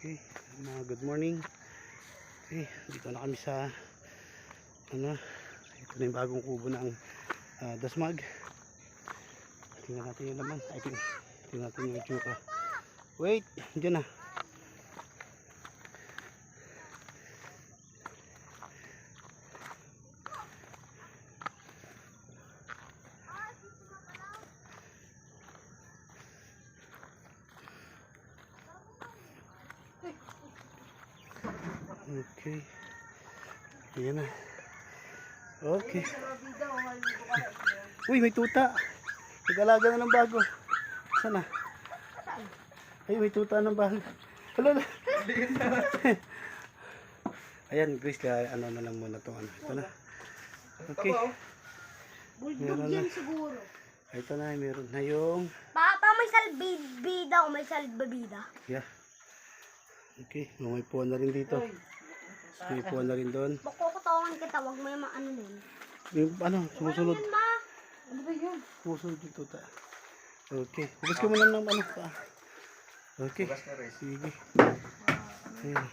Okay, mga good morning. Okay, dito na kami sa ano, ito na yung bagong kubo ng ah, dasmag. Tingnan natin yung laman. I think, tingnan natin yung itsura. Wait, dyan na. Okay. Ayan na. Okay. Uy, may tuta. Nag-alaga na ng bago. Sana. Ay, may tuta ng bago. Hala na. Ayan, Grace, kaya ano na lang muna itong ano. Ito na. Okay. Bulldog Meron na. yan siguro. Ito na, meron na yung... Papa, may salbibida o may salbabida. Yeah. Okay, may puwan na rin dito. May na rin doon. Makukutawan kita, wag mo yung maano din. Yung ano, sumusunod. Yan ma. Sumusunod yung tuta. Okay. Hugas ka muna ng ano pa. Okay. Sige. Ayan.